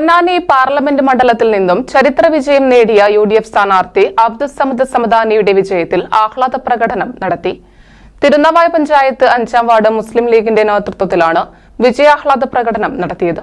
Ponnani parliament മണ്ഡലത്തിൽ നിന്നും ചരിത്ര വിജയം നേടിയ യു ഡി എഫ് സ്ഥാനാർത്ഥി അബ്ദുസമദ് സമദാനിയുടെ വിജയത്തിൽ ആഹ്ലാദ പ്രകടനം നടത്തി. തിരുനവായ പഞ്ചായത്ത് അഞ്ചാം വാർഡ് മുസ്ലിം ലീഗിന്റെ നേതൃത്വത്തിലാണ് വിജയാഹ്ലാദ പ്രകടനം നടത്തിയത്.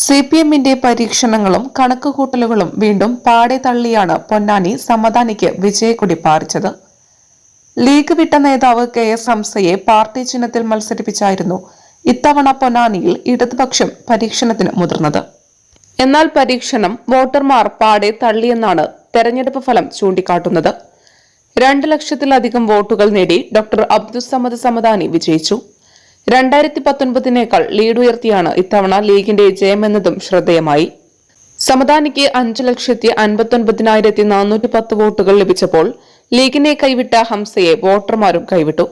സി പി എമ്മിന്റെ പരീക്ഷണങ്ങളും കണക്കുകൂട്ടലുകളും വീണ്ടും പാടെ തള്ളിയാണ് പൊന്നാനി സമദാനിക്ക് വിജയക്കൊടി പാറിച്ചത്. ലീഗ് വിട്ട നേതാവ് കെ എസ് ഹംസയെ പാർട്ടി ചിഹ്നത്തിൽ മത്സരിപ്പിച്ചായിരുന്നു ഇത്തവണ പൊന്നാനിയിൽ ഇടതുപക്ഷം പരീക്ഷണത്തിന് മുതിർന്നത്. എന്നാൽ പരീക്ഷണം വോട്ടർമാർ പാടെ തള്ളിയെന്നാണ് തെരഞ്ഞെടുപ്പ് ഫലം ചൂണ്ടിക്കാട്ടുന്നത്. രണ്ട് ലക്ഷത്തിലധികം വോട്ടുകൾ നേടി ഡോക്ടർ അബ്ദുസമദ് സമദാനി വിജയിച്ചു. രണ്ടായിരത്തി പത്തൊൻപതിനേക്കാൾ ലീഡ് ഉയർത്തിയാണ് ഇത്തവണ ലീഗിന്റെ ജയമെന്നതും ശ്രദ്ധേയമായി. സമദാനിക്ക് അഞ്ച് ലക്ഷത്തി അൻപത്തൊൻപതിനായിരത്തി നാനൂറ്റി പത്ത് വോട്ടുകൾ ലഭിച്ചപ്പോൾ ലീഗിനെ കൈവിട്ട ഹംസയെ വോട്ടർമാരും കൈവിട്ടു.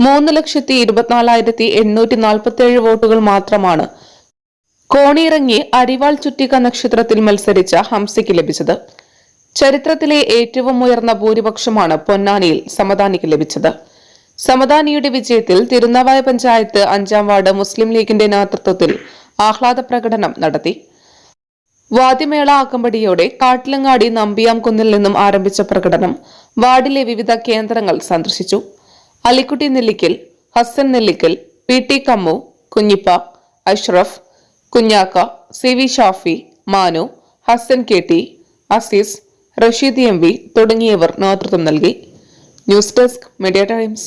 മൂന്ന് ലക്ഷത്തി ഇരുപത്തിനാലായിരത്തി എണ്ണൂറ്റി നാൽപ്പത്തിയേഴ് വോട്ടുകൾ മാത്രമാണ് കോണിയിറങ്ങി അരിവാൾ ചുറ്റിക നക്ഷത്രത്തിൽ മത്സരിച്ച ഹംസയ്ക്ക് ലഭിച്ചത്. ചരിത്രത്തിലെ ഏറ്റവും ഉയർന്ന ഭൂരിപക്ഷമാണ് പൊന്നാനിയിൽ സമദാനിക്ക് ലഭിച്ചത്. സമദാനിയുടെ വിജയത്തിൽ തിരുനാവായ പഞ്ചായത്ത് അഞ്ചാം വാർഡ് മുസ്ലിം ലീഗിന്റെ നേതൃത്വത്തിൽ ആഹ്ലാദ പ്രകടനം നടത്തി. വാദ്യമേള ആക്കമ്പടിയോടെ കാട്ടിലങ്ങാടി നമ്പിയാംകുന്നിൽ നിന്നും ആരംഭിച്ച പ്രകടനം വാർഡിലെ വിവിധ കേന്ദ്രങ്ങൾ സന്ദർശിച്ചു. Alikutty Nellikkal Hasan Nellikkal P T Kammu Kunhippa Ashraf Kunhakka C V Shafi Manu Hasan K T Azeez Rasheed M V തുടങ്ങിയവർ നേതൃത്വം നൽകി. News desk media times.